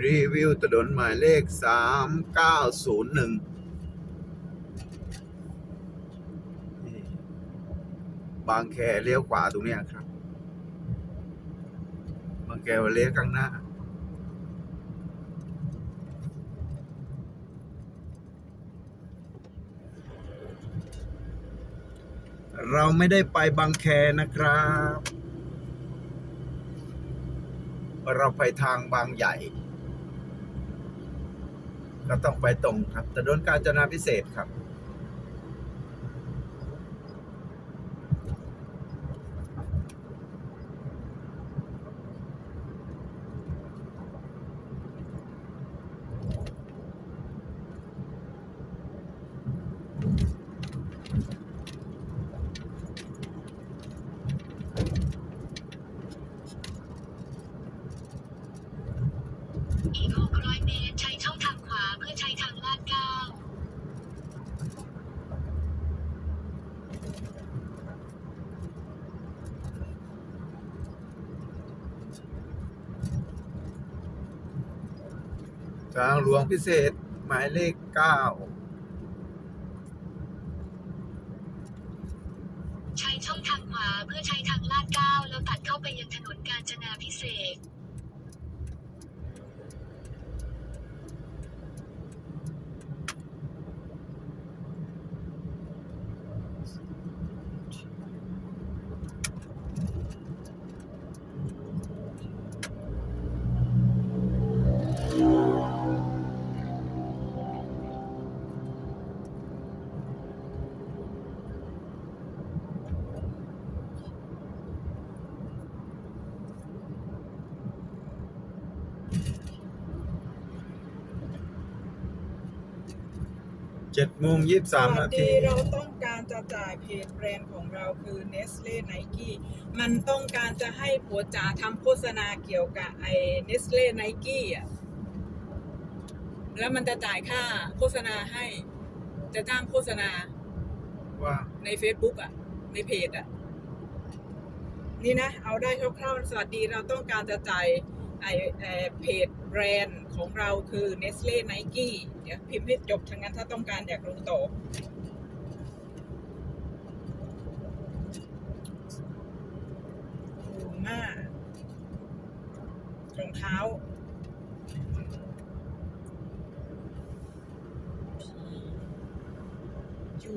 รีวิวถนนหมายเลขสามเก้าศูนย์หนึ่งบางแคเลี้ยวขวาตรงนี้ครับ บางแคเลี้ยวข้างหน้า เราไม่ได้ไปบางแคนะครับเราไปทางบางใหญ่ ก็ต้องไปตรงครับถนนกาญจนาพิเศษครับ อีก600เมตรใช้ องทางขวาเพื่อใช้ทางลาดเก้าทางหลวงพิเศษหมายเลขเก้าใช้ช่องทางขวาเพื่อใช้ทางลาดเก้าแล้วตัดเข้าไปยังถนนกาญจนาพิเศษ เจ็ดโมงยี่สิบสามสวันาสทีดีเราต้องการจะจ่ายเพจแบรนด์ของเราคือ Nestle Nike มันต้องการจะให้ผัวจ๋าทำโฆษณาเกี่ยวกับไอ้ Nestle Nike อะแล้วมันจะจ่ายค่าโฆษณาให้ จะจ้างโฆษณาว่าใน Facebook อะ ในเพจอะ นี่นะ เอาได้คร่าวๆสวัสดีเราต้องการจะจ่าย ไอเพจแบรนด์ของเราคือ Nestle Nike เดี๋ยวพิมพ์ให้จบทั้งนั้นถ้าต้องการอยากรู้ต่อหน้ารองเท้าอยู่